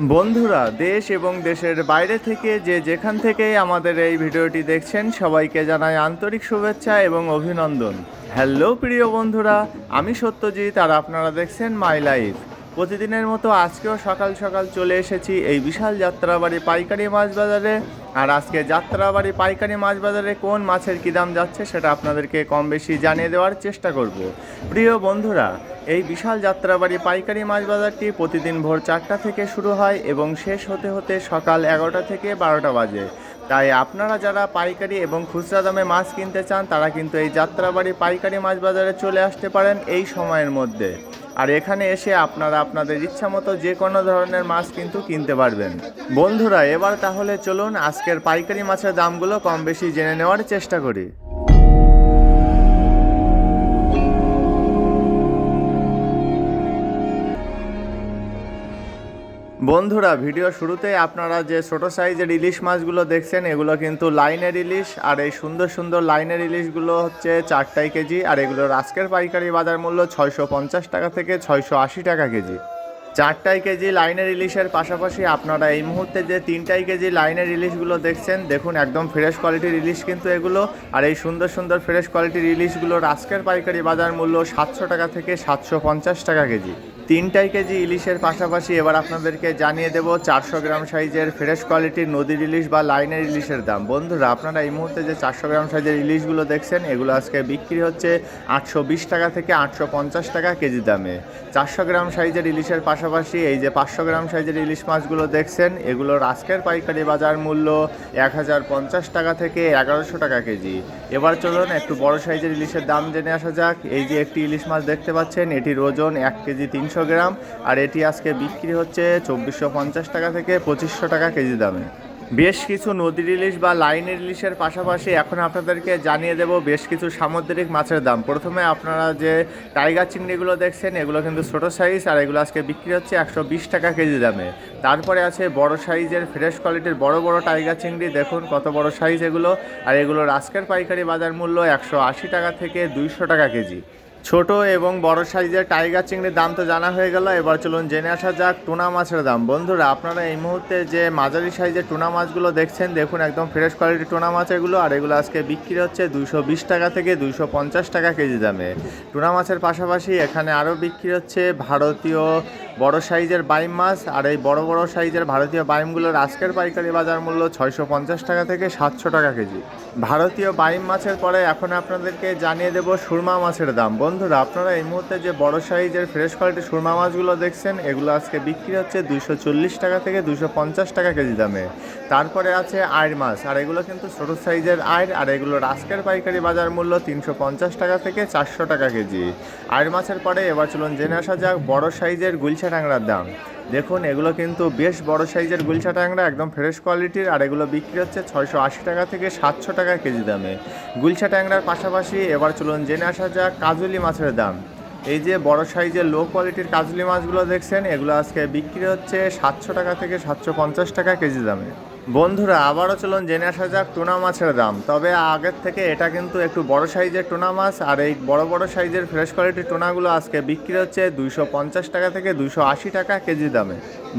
বন্ধুরা, দেশ এবং দেশের বাইরে থেকে যে যেখান থেকেই আমাদের এই ভিডিওটি দেখছেন, সবাইকে জানাই আন্তরিক শুভেচ্ছা এবং অভিনন্দন। হ্যালো প্রিয় বন্ধুরা, আমি সত্যজিৎ আর আপনারা দেখছেন মাই লাইফ প্রতিদিনের মতো আজকেও সকাল সকাল চলে এসেছি এই বিশাল যাত্রাবাড়ি পাইকারি মাছ বাজারে আর আজকে যাত্রাবাড়ি পাইকারি মাছ বাজারে কোন মাছের কী দাম যাচ্ছে সেটা আপনাদেরকে কম বেশি জানিয়ে দেওয়ার চেষ্টা করব। প্রিয় বন্ধুরা, এই বিশাল যাত্রাবাড়ি পাইকারি মাছ বাজারটি প্রতিদিন ভোর চারটা থেকে শুরু হয় এবং শেষ হতে হতে সকাল এগারোটা থেকে বারোটা বাজে। তাই আপনারা যারা পাইকারি এবং খুচরা দামে মাছ কিনতে চান, তারা কিন্তু এই যাত্রাবাড়ি পাইকারি মাছ বাজারে চলে আসতে পারেন এই সময়ের মধ্যে। আর এখানে এসে আপনারা আপনাদের ইচ্ছা মতো যে কোনো ধরনের মাছ কিন্তু কিনতে পারবেন। বন্ধুরা, এবার তাহলে চলুন আজকের পাইকারি মাছের দামগুলো কম বেশি জেনে নেওয়ার চেষ্টা করি। বন্ধুরা, ভিডিও শুরুতে আপনারা যে ছোট সাইজের ইলিশ মাছগুলো দেখছেন, এগুলো কিন্তু লাইনের ইলিশ, আর এই সুন্দর সুন্দর লাইনের ইলিশগুলো হচ্ছে চারটাই কেজি, আর এগুলোর আজকের পাইকারি বাজার মূল্য ছয়শো পঞ্চাশ টাকা থেকে ছয়শো আশি টাকা কেজি। চারটাই কেজি লাইনের ইলিশের পাশাপাশি আপনারা এই মুহূর্তে যে তিনটাই কেজি লাইনের ইলিশগুলো দেখছেন, দেখুন একদম ফ্রেশ কোয়ালিটির ইলিশ কিন্তু এগুলো, আর এই সুন্দর সুন্দর ফ্রেশ কোয়ালিটির ইলিশগুলোর আজকের পাইকারি বাজার মূল্য সাতশো টাকা থেকে সাতশো পঞ্চাশ টাকা কেজি। তিনটাই কেজি ইলিশের পাশাপাশি এবার আপনাদেরকে জানিয়ে দেব চারশো গ্রাম সাইজের ফ্রেশ কোয়ালিটির নদীর ইলিশ বা লাইনের ইলিশের দাম। বন্ধুরা, আপনারা এই মুহূর্তে যে চারশো গ্রাম সাইজের ইলিশগুলো দেখছেন, এগুলো আজকে বিক্রি হচ্ছে আটশো বিশ টাকা থেকে আটশো পঞ্চাশ টাকা কেজি দামে। চারশো গ্রাম সাইজের ইলিশের পাশাপাশি এই যে পাঁচশো গ্রাম সাইজের ইলিশ মাছগুলো দেখছেন, এগুলোর আজকের পাইকারি বাজার মূল্য এক হাজার পঞ্চাশ টাকা থেকে এগারোশো টাকা কেজি। এবার চলুন একটু বড় সাইজের ইলিশের দাম জেনে আসা যাক। এই যে একটি ইলিশ মাছ দেখতে পাচ্ছেন, এটির ওজন এক কেজি তিনশো গ্রাম, আর এটি আজকে বিক্রি হচ্ছে চব্বিশশো পঞ্চাশ টাকা থেকে পঁচিশশো টাকা কেজি দামে। বেশ কিছু নদীর ইলিশ বা লাইনের ইলিশের পাশাপাশি এখন আপনাদেরকে জানিয়ে দেব বেশ কিছু সামুদ্রিক মাছের দাম। প্রথমে আপনারা যে টাইগার চিংড়িগুলো দেখছেন, এগুলো কিন্তু ছোটো সাইজ, আর এগুলো আজকে বিক্রি হচ্ছে একশো বিশ টাকা কেজি দামে। তারপরে আছে বড় সাইজের ফ্রেশ কোয়ালিটির বড় বড় টাইগার চিংড়ি, দেখুন কত বড় সাইজ এগুলো। আর এগুলোর আজকের পাইকারি বাজার মূল্য একশো আশি টাকা থেকে দুইশো টাকা কেজি। ছোট এবং বড় সাইজের টাইগার চিংড়ির দাম তো জানা হয়ে গেল। এবার চলুন জেনে আসা যাক টুনা মাছের দাম। বন্ধুরা, আপনারা এই মুহূর্তে যে মাঝারি সাইজের টুনা মাছগুলো দেখছেন, দেখুন একদম ফ্রেশ কোয়ালিটির টুনা মাছ এগুলো আর এগুলো আজকে বিক্রি হচ্ছে দুশো বিশ টাকা থেকে দুশো পঞ্চাশ টাকা কেজি দামে। টুনা মাছের পাশাপাশি এখানে আরও বিক্রি হচ্ছে ভারতীয় বড় সাইজের বাইম মাছ আর এই বড় বড় সাইজের ভারতীয় বাইমগুলোর আজকের পাইকারি বাজার মূল্য ছয়শো পঞ্চাশ টাকা থেকে সাতশো টাকা কেজি। ভারতীয় বাইম মাছের পরে এখন আপনাদেরকে জানিয়ে দেব সুরমা মাছের দাম। বন্ধুরা, আপনারা এই মুহূর্তে যে বড় সাইজের ফ্রেশ কোয়ালিটির সুরমা মাছগুলো দেখছেন, এগুলো আজকে বিক্রি হচ্ছে দুইশো চল্লিশ টাকা থেকে দুশো পঞ্চাশ টাকা কেজি দামে। তারপরে আছে আয়ের মাছ, আর এগুলো কিন্তু ছোটো সাইজের আয়ের আর এগুলোর আজকের পাইকারি বাজার মূল্য তিনশো পঞ্চাশ টাকা থেকে চারশো টাকা কেজি। আয়ের মাছের পরে এবার চলুন জেনে আসা যাক বড় সাইজের গুলশা ট্যাংরার দাম। দেখুন, এগুলো কিন্তু বেশ বড় সাইজের গুলশা ট্যাংরা একদম ফ্রেশ কোয়ালিটির আর এগুলো বিক্রি হচ্ছে ছয়শো আশি টাকা থেকে সাতশো টাকা কেজি দামে। গুলশা ট্যাংরার পাশাপাশি এবার চলুন জেনে আসা যাক কাজুলি মাছের দাম। এই যে বড় সাইজের লো কোয়ালিটির কাজুলি মাছগুলো দেখছেন, এগুলো আজকে বিক্রি হচ্ছে সাতশো টাকা থেকে সাতশো পঞ্চাশ টাকা কেজি দামে। বন্ধুরা, আবারও চলুন জেনে আসা যাক টুনা মাছের দাম। তবে আগের থেকে এটা কিন্তু একটু বড় সাইজের টুনা মাছ, আর এই বড় বড় সাইজের ফ্রেশ কোয়ালিটির টুনাগুলো আজকে বিক্রি হচ্ছে দুইশো পঞ্চাশ টাকা থেকে দুইশো আশি টাকা কেজি দামে।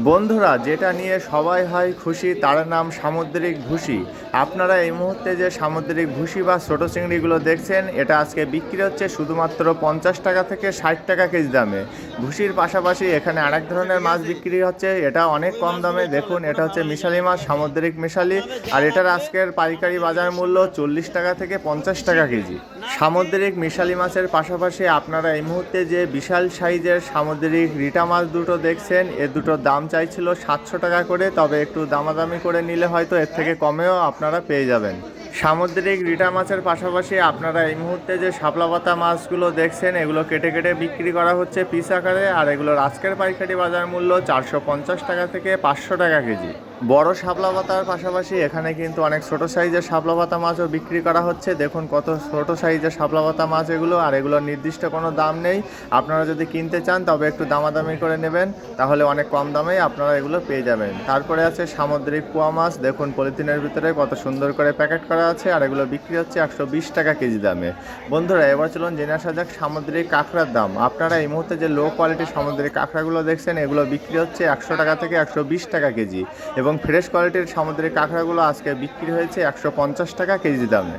বন্ধুরা, যেটা নিয়ে সবাই হয় খুশি, তার নাম সামুদ্রিক ভুসি। আপনারা এই মুহূর্তে যে সামুদ্রিক ভুসি বা ছোটো চিংড়িগুলো দেখছেন, এটা আজকে বিক্রি হচ্ছে শুধুমাত্র পঞ্চাশ টাকা থেকে ষাট টাকা কেজি দামে। ভুসির পাশাপাশি এখানে আরেক ধরনের মাছ বিক্রি হচ্ছে, এটা অনেক কম দামে। দেখুন, এটা হচ্ছে মিশালি মাছ, সামুদ্রিক মিশালি আর এটার আজকের পাইকারি বাজার মূল্য চল্লিশ টাকা থেকে পঞ্চাশ টাকা কেজি। সামুদ্রিক মিশালি মাছের পাশাপাশি আপনারা এই মুহূর্তে যে বিশাল সাইজের সামুদ্রিক রিটা মাছ দুটো দেখছেন, এ দুটোর দাম চাইছিল সাতশো টাকা করে, তবে একটু দামাদামি করে নিলে হয়তো এর থেকে কমেও আপনারা পেয়ে যাবেন। সামুদ্রিক রিটা মাছের পাশাপাশি আপনারা এই মুহূর্তে যে শাপলা পাতা মাছগুলো দেখছেন, এগুলো কেটে কেটে বিক্রি করা হচ্ছে পিস আকারে, আর এগুলোর আজকের পাইকারি বাজার মূল্য চারশো পঞ্চাশ টাকা থেকে পাঁচশো টাকা কেজি। বড় শাপলা পাতার পাশাপাশি এখানে কিন্তু অনেক ছোট সাইজের শাপলা পাতা মাছও বিক্রি করা হচ্ছে। দেখুন কত ছোট সাইজের শাপলা পাতা মাছ এগুলো, আর এগুলোর নির্দিষ্ট কোনো দাম নেই। আপনারা যদি কিনতে চান, তবে একটু দামাদামি করে নেবেন। তাহলে অনেক কম দামেই আপনারা এগুলো পেয়ে যাবেন। তারপরে আছে সামুদ্রিক পোয়া মাছ। দেখুন পলিথিনের ভিতরে কত সুন্দর করে প্যাকেট করা করা আছে, আর এগুলো বিক্রি হচ্ছে একশো বিশ টাকা কেজি দামে। বন্ধুরা, এবার চলুন জেনে আসা যাক সামুদ্রিক কাঁকড়ার দাম। আপনারা এই মুহূর্তে যে লো কোয়ালিটির সামুদ্রিক কাঁকড়াগুলো দেখছেন, এগুলো বিক্রি হচ্ছে একশো টাকা থেকে একশো বিশ টাকা কেজি। এবং ফ্রেশ কোয়ালিটির সামুদ্রিক কাঁকড়াগুলো আজকে বিক্রি হয়েছে একশো পঞ্চাশ টাকা কেজি দামে।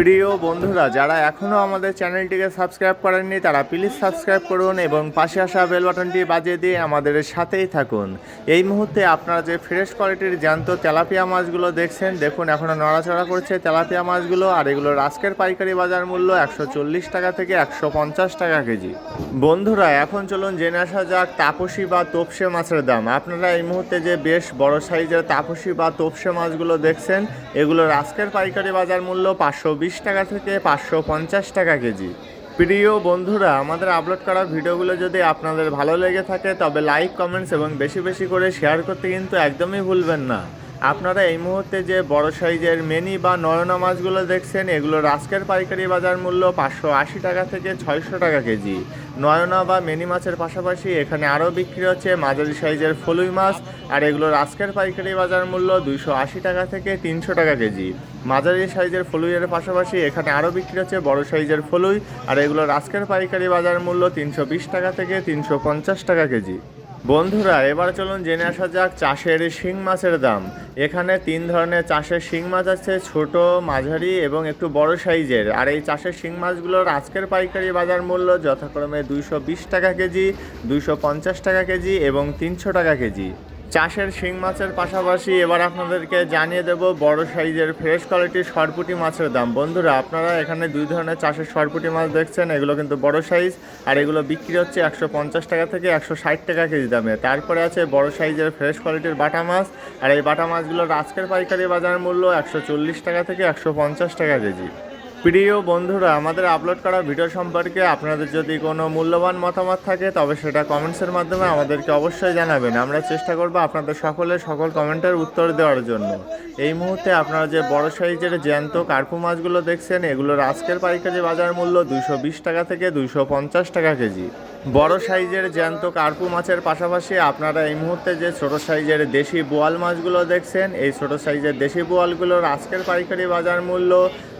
প্রিয় বন্ধুরা, যারা এখনও আমাদের চ্যানেলটিকে সাবস্ক্রাইব করেননি, তারা প্লিজ সাবস্ক্রাইব করুন এবং পাশে আসা বেল বাটনটি বাজিয়ে দিয়ে আমাদের সাথেই থাকুন। এই মুহূর্তে আপনারা যে ফ্রেশ কোয়ালিটির জ্যান্ত তেলাপিয়া মাছগুলো দেখছেন, দেখুন এখনও নড়াচড়া করছে তেলাপিয়া মাছগুলো, আর এগুলোর আজকের পাইকারি বাজার মূল্য একশো চল্লিশ টাকা থেকে একশো পঞ্চাশ টাকা কেজি। বন্ধুরা, এখন চলুন জেনে আসা যাক তাপসী বা তোপসে মাছের দাম। আপনারা এই মুহূর্তে যে বেশ বড় সাইজের তাপসী বা তোপসে মাছগুলো দেখছেন, এগুলোর আজকের পাইকারি বাজার মূল্য পাঁচশো বিশ টাকা থেকে পাঁচশো পঞ্চাশ টাকা কেজি। প্রিয় বন্ধুরা, আমাদের আপলোড করা ভিডিওগুলো যদি আপনাদের ভালো লেগে থাকে, তবে লাইক কমেন্টস এবং বেশি বেশি করে শেয়ার করতে কিন্তু একদমই ভুলবেন না। আপনারা এই মুহূর্তে যে বড় সাইজের মেনি বা নয়না মাছগুলো দেখছেন, এগুলোর আজকের পাইকারি বাজার মূল্য পাঁচশো আশি টাকা থেকে ছয়শো টাকা কেজি। নয়না বা মেনি মাছের পাশাপাশি এখানে আরও বিক্রি হচ্ছে মাঝারি সাইজের ফলুই মাছ, আর এগুলোর আজকের পাইকারি বাজার মূল্য দুইশো আশি টাকা থেকে তিনশো টাকা কেজি। মাঝারি সাইজের ফলুইয়ের পাশাপাশি এখানে আরও বিক্রি হচ্ছে বড় সাইজের ফলুই, আর এগুলোর আজকের পাইকারি বাজার মূল্য তিনশো বিশ টাকা থেকে তিনশো পঞ্চাশ টাকা কেজি। বন্ধুরা, এবার চলুন জেনে আসা যাক চাষের শিং মাছের দাম। এখানে তিন ধরনের চাষের শিং মাছ আছে, ছোট, মাঝারি এবং একটু বড় সাইজের। আর এই চাষের শিং মাছগুলোর আজকের পাইকারি বাজার মূল্য যথাক্রমে দুইশো বিশ টাকা কেজি, দুইশো পঞ্চাশ টাকা কেজি এবং তিনশো টাকা কেজি। চাষের শিং মাছের পাশাপাশি এবার আপনাদেরকে জানিয়ে দেব, বড় সাইজের ফ্রেশ কোয়ালিটির সরপুটি মাছের দাম। বন্ধুরা, আপনারা এখানে দুই ধরনের চাষের সরপুটি মাছ দেখছেন, এগুলো কিন্তু বড় সাইজ আর এগুলো বিক্রি হচ্ছে একশো পঞ্চাশ টাকা থেকে একশো ষাট টাকা কেজি দামে। তারপরে আছে বড় সাইজের ফ্রেশ কোয়ালিটির বাটা মাছ, আর এই বাটা মাছগুলোর আজকের পাইকারি বাজার মূল্য একশো চল্লিশ টাকা থেকে একশো পঞ্চাশ টাকা কেজি। প্রিয় বন্ধুরা, আমাদের আপলোড করা ভিডিও সম্পর্কে আপনাদের যদি কোনো মূল্যবান মতামত থাকে, তবে সেটা কমেন্টসের মাধ্যমে আমাদেরকে অবশ্যই জানাবেন। আমরা চেষ্টা করব আপনাদের সকলের সকল কমেন্টের উত্তর দেওয়ার জন্য। এই মুহূর্তে আপনারা যে বড় সাইজের জ্যান্ত কার্পু মাছগুলো দেখছেন, এগুলোর আজকের পাইকারি বাজার মূল্য বিশ টাকা থেকে দুশো টাকা কেজি। বড় সাইজের জ্যান্ত কার্পু মাছের পাশাপাশি আপনারা এই মুহূর্তে যে ছোট সাইজের দেশি বোয়াল মাছগুলো দেখছেন, এই ছোট সাইজের দেশি বোয়ালগুলোর আজকের পাইকারি বাজার মূল্য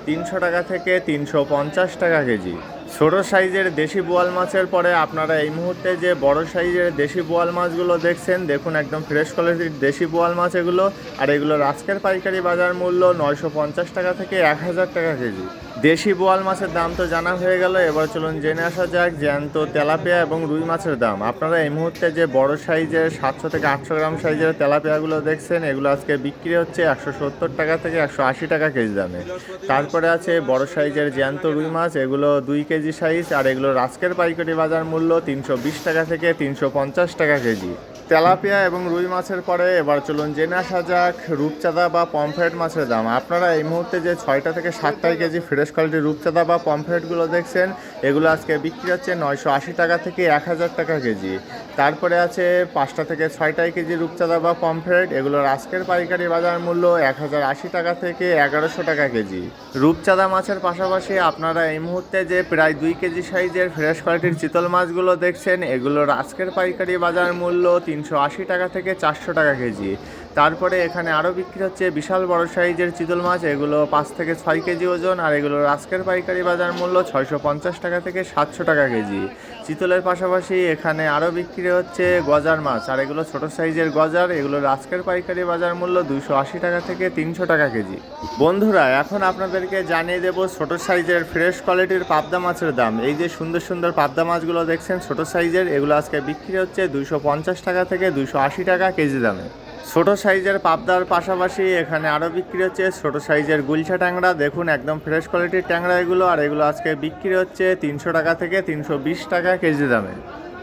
তিনশো টাকা থেকে তিনশো পঞ্চাশ টাকা কেজি। ছোট সাইজের দেশি বোয়াল মাছের পরে আপনারা এই মুহূর্তে যে বড় সাইজের দেশি বোয়াল মাছগুলো দেখছেন, দেখুন একদম ফ্রেশ কোয়ালিটির দেশি বোয়াল মাছ এগুলো। আর এগুলোর আজকের পাইকারি বাজার মূল্য নয়শো পঞ্চাশ টাকা থেকে এক হাজার টাকা কেজি। দেশি বোয়াল মাছের দাম তো জানা হয়ে গেল, এবার চলুন জেনে আসা যাক জ্যান্ত তেলাপিয়া এবং রুই মাছের দাম। আপনারা এই মুহূর্তে যে বড় সাইজের সাতশো থেকে আটশো গ্রাম সাইজের তেলাপিয়াগুলো দেখছেন, এগুলো আজকে বিক্রি হচ্ছে একশো সত্তর টাকা থেকে একশো আশি টাকা কেজি দামে। তারপরে আছে বড় সাইজের জ্যান্ত রুই মাছ, এগুলো দুই কেজি সাইজ আর এগুলোর আজকের পাইকারি বাজার মূল্য তিনশো বিশ টাকা থেকে তিনশো পঞ্চাশ টাকা কেজি। তেলাপিয়া এবং রুই মাছের পরে এবার চলুন জেনে আসা যাক রূপচাঁদা বা পমফ্রেট মাছের দাম। আপনারা এই মুহূর্তে যে ছয়টা থেকে সাতটাই কেজি ফ্রেশ কোয়ালিটির রূপচাঁদা বা পমফ্রেটগুলো দেখছেন, এগুলো আজকে বিক্রি হচ্ছে নয়শো আশি টাকা থেকে এক হাজার টাকা কেজি। তারপরে আছে পাঁচটা থেকে ছয়টাই কেজি রূপচাঁদা বা পমফ্রেট, এগুলোর আজকের পাইকারি বাজার মূল্য এক হাজার আশি টাকা থেকে এগারোশো টাকা কেজি। রূপচাঁদা মাছের পাশাপাশি আপনারা এই মুহূর্তে যে প্রায় দুই কেজি সাইজের ফ্রেশ কোয়ালিটির চিতল মাছগুলো দেখছেন। এগুলোর আজকের পাইকারি বাজার মূল্য তিনশো আশি টাকা থেকে চারশো টাকা কেজি। তারপরে এখানে আরও বিক্রি হচ্ছে বিশাল বড় সাইজের চিতল মাছ, এগুলো পাঁচ থেকে ছয় কেজি ওজন, আর এগুলোর আজকের পাইকারি বাজার মূল্য ছয়শো পঞ্চাশ টাকা থেকে সাতশো টাকা কেজি। চিতলের পাশাপাশি এখানে আরও বিক্রি হচ্ছে গজার মাছ, আর এগুলো ছোট সাইজের গজার, এগুলোর আজকের পাইকারি বাজার মূল্য দুশো আশি টাকা থেকে তিনশো টাকা কেজি। বন্ধুরা, এখন আপনাদেরকে জানিয়ে দেবো ছোট সাইজের ফ্রেশ কোয়ালিটির পাবদা মাছের দাম। এই যে সুন্দর সুন্দর পাবদা মাছগুলো দেখছেন ছোট সাইজের, এগুলো আজকে বিক্রি হচ্ছে দুশো পঞ্চাশ টাকা থেকে দুশো আশি টাকা কেজি দামে। ছোট সাইজের পাবদার পাশাপাশি এখানে আরও বিক্রি হচ্ছে। ছোট সাইজের গুলছা ট্যাংরা, দেখুন একদম ফ্রেশ কোয়ালিটির ট্যাংরা এগুলো। আর এগুলো আজকে বিক্রি হচ্ছে তিনশো টাকা থেকে তিনশো বিশ টাকা কেজি দামে।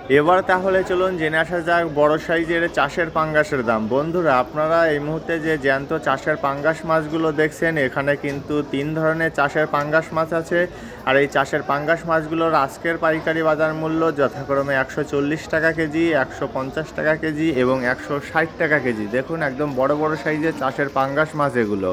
এবার তাহলে চলুন জেনে আসা যাক বড় সাইজের চাষের পাঙ্গাসের দাম। বন্ধুরা, আপনারা এই মুহূর্তে যে জ্যান্ত চাষের পাঙ্গাস মাছগুলো দেখছেন, এখানে কিন্তু তিন ধরনের চাষের পাঙ্গাস মাছ আছে। আর এই চাষের পাঙ্গাস মাছগুলোর আজকের পাইকারি বাজার মূল্য যথাক্রমে একশো চল্লিশ টাকা কেজি, একশো পঞ্চাশ টাকা কেজি এবং একশো ষাট টাকা কেজি। দেখুন, একদম বড় বড় সাইজের চাষের পাঙ্গাস মাছ এগুলো।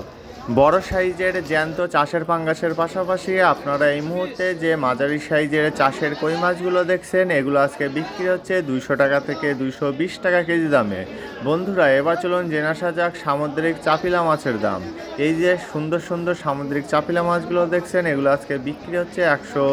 বড় সাইজের জ্যান্ত চাষের পাঙ্গাসের পাশাপাশি আপনারা এই মুহূর্তে যে মাঝারি সাইজের চাষের কই মাছগুলো দেখছেন, এগুলো আজকে বিক্রি হচ্ছে দুইশো টাকা থেকে দুইশো বিশ টাকা কেজি দামে। বন্ধুরা, এবার চলুন জেনে আসা যাক সামুদ্রিক চাপিলা মাছের দাম। এই যে সুন্দর সুন্দর সামুদ্রিক চাপিলা মাছগুলো দেখছেন, এগুলো আজকে বিক্রি হচ্ছে একশো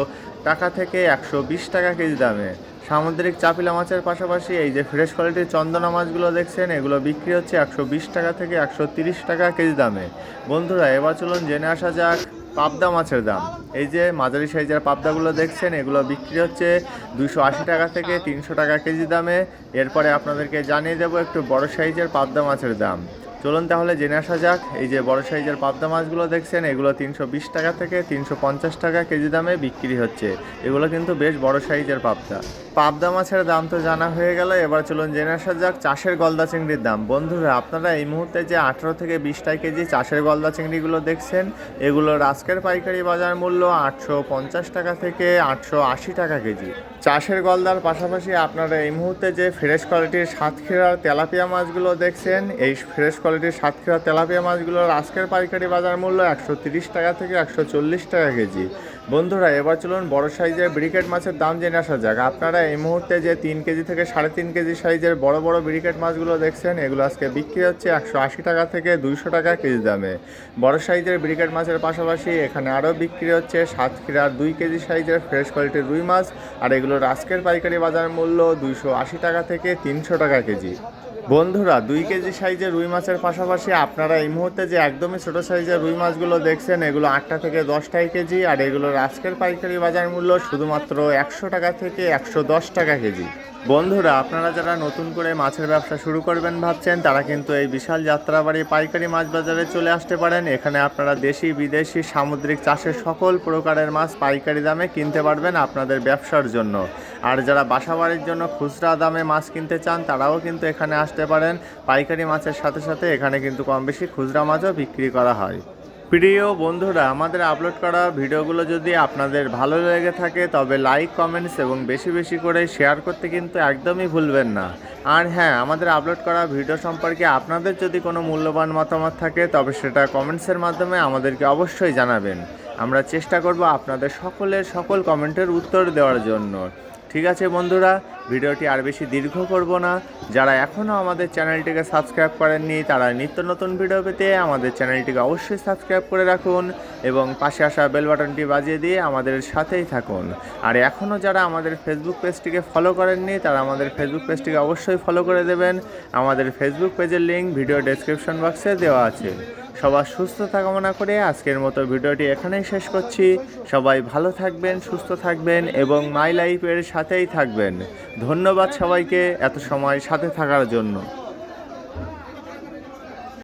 টাকা থেকে একশো বিশ টাকা কেজি দামে। সামুদ্রিক চাপিলা মাছের পাশাপাশি এই যে ফ্রেশ কোয়ালিটির চন্দনা মাছগুলো দেখছেন, এগুলো বিক্রি হচ্ছে একশো বিশ টাকা থেকে একশো টাকা কেজি দামে। বন্ধুরা, এবার চলুন জেনে আসা যাক পাবদা মাছের দাম। এই যে মাঝারি সাইজের পাবদাগুলো দেখছেন, এগুলো বিক্রি হচ্ছে দুশো আশি টাকা থেকে তিনশো টাকা কেজি দামে। এরপরে আপনাদেরকে জানিয়ে দেবো একটু বড় সাইজের পাবদা মাছের দাম। চলুন তাহলে জেনে আসা যাক, এই যে বড় সাইজের পাবদা মাছগুলো দেখছেন, এগুলো তিনশো বিশ টাকা থেকে তিনশো পঞ্চাশ টাকা কেজি দামে বিক্রি হচ্ছে। এগুলো কিন্তু বেশ বড় সাইজের পাবদা। পাবদা মাছের দাম তো জানা হয়ে গেল, এবার চলুন জেনে আসা যাক চাষের গলদা চিংড়ির দাম। বন্ধুরা, আপনারা এই মুহূর্তে যে আঠেরো থেকে বিশ টাকা কেজি চাষের গলদা চিংড়িগুলো দেখছেন, এগুলোর আজকের পাইকারি বাজার মূল্য আটশো পঞ্চাশ টাকা থেকে আটশো আশি টাকা কেজি। চাষের গলদার পাশাপাশি আপনারা এই মুহূর্তে যে ফ্রেশ কোয়ালিটির সাতক্ষীরার তেলাপিয়া মাছগুলো দেখছেন, এই ফ্রেশ কোয়ালিটির সাতক্ষীরা তেলাপিয়া মাছগুলোর আজকের পাইকারি বাজার মূল্য একশো টাকা থেকে একশো চল্লিশ টাকা কেজি। বন্ধুরা, এবার চলুন বড় সাইজের ব্রিকেট মাছের দাম জেনে আসা যাক। আপনারা এই মুহূর্তে যে তিন কেজি থেকে সাড়ে তিন কেজি সাইজের বড় বড় ব্রিকেট মাছগুলো দেখছেন, এগুলো আজকে বিক্রি হচ্ছে একশো আশি টাকা থেকে দুইশো টাকা কেজি দামে। বড় সাইজের ব্রিকেট মাছের পাশাপাশি এখানে আরও বিক্রি হচ্ছে সাতক্ষীরার দুই কেজি সাইজের ফ্রেশ কোয়ালিটির রুই মাছ, আর এগুলোর আজকের পাইকারি বাজার মূল্য দুইশো আশি টাকা থেকে তিনশো টাকা কেজি। বন্ধুরা, দুই কেজি সাইজের রুই মাছের পাশাপাশি আপনারা এই মুহূর্তে যে একদমই ছোট সাইজের রুই মাছগুলো দেখছেন, এগুলো আটটা থেকে দশটাই কেজি আর এগুলোর আজকের পাইকারি বাজার মূল্য শুধুমাত্র একশো টাকা থেকে একশো দশ টাকা কেজি। বন্ধুরা, আপনারা যারা নতুন করে মাছের ব্যবসা শুরু করবেন ভাবছেন, তারা কিন্তু এই বিশাল যাত্রাবাড়ি পাইকারি মাছ বাজারে চলে আসতে পারেন। এখানে আপনারা দেশি, বিদেশি, সামুদ্রিক চাষের সকল প্রকারের মাছ পাইকারি দামে কিনতে পারবেন আপনাদের ব্যবসার জন্য। আর যারা বাসাবাড়ির জন্য খুচরা দামে মাছ কিনতে চান, তারাও কিন্তু এখানে আসতে পারেন। পাইকারি মাছের সাথে সাথে এখানে কিন্তু কম বেশি খুচরা মাছও বিক্রি করা হয়। প্রিয় বন্ধুরা, আমাদের আপলোড করা ভিডিওগুলো যদি আপনাদের ভালো লেগে থাকে, তবে লাইক কমেন্টস এবং বেশি বেশি করে শেয়ার করতে কিন্তু একদমই ভুলবেন না। আর হ্যাঁ আমাদের আপলোড করা ভিডিও সম্পর্কে আপনাদের যদি কোনো মূল্যবান মতামত থাকে, তবে সেটা কমেন্টসের মাধ্যমে আমাদেরকে অবশ্যই জানাবেন। আমরা চেষ্টা করব আপনাদের সকলের সকল কমেন্টের উত্তর দেওয়ার জন্য। ঠিক আছে বন্ধুরা, ভিডিওটি আর বেশি দীর্ঘ করব না। যারা এখনও আমাদের চ্যানেলটিকে সাবস্ক্রাইব করেননি, তারা নিত্য নতুন ভিডিও পেতে আমাদের চ্যানেলটিকে অবশ্যই সাবস্ক্রাইব করে রাখুন এবং পাশে আসা বেল বাটনটি বাজিয়ে দিয়ে আমাদের সাথেই থাকুন। আর এখনও যারা আমাদের ফেসবুক পেজটিকে ফলো করেননি, তারা আমাদের ফেসবুক পেজটিকে অবশ্যই ফলো করে দেবেন। আমাদের ফেসবুক পেজের লিঙ্ক ভিডিও ডেসক্রিপশন বক্সে দেওয়া আছে। সবার সুস্থতা কামনা করে আজকের মতো ভিডিওটি এখানেই শেষ করছি। সবাই ভালো থাকবেন, সুস্থ থাকবেন এবং মাই লাইফের সাথেই থাকবেন। ধন্যবাদ সবাইকে এত সময় সাথে থাকার জন্য।